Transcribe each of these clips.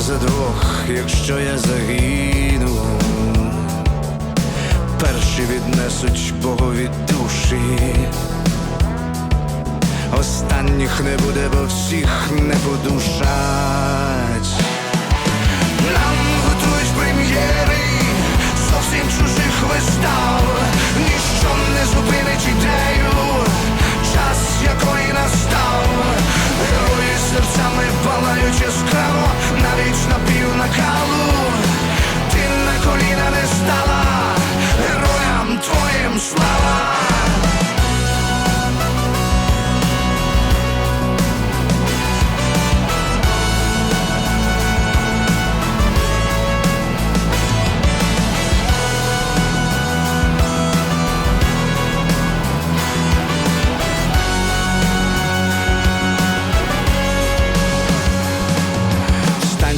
за двох, якщо я загину. Перші віднесуть Богові душі, останніх не буде, бо всіх не подушать.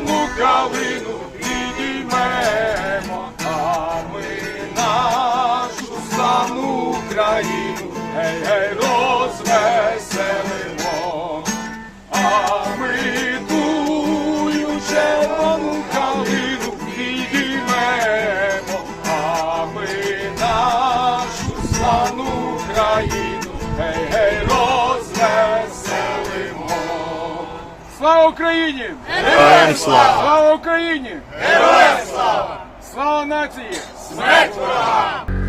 червону калину підіймемо, а ми нашу славну Україну, гей, гей, розвеселимо, а ми тую червону калину підіймемо, а ми нашу славну Україну, гей, гей, розвеселимо. Слава Україні! Героям слава! Слава Україні! Героям слава! Слава нації! Смерть ворогам!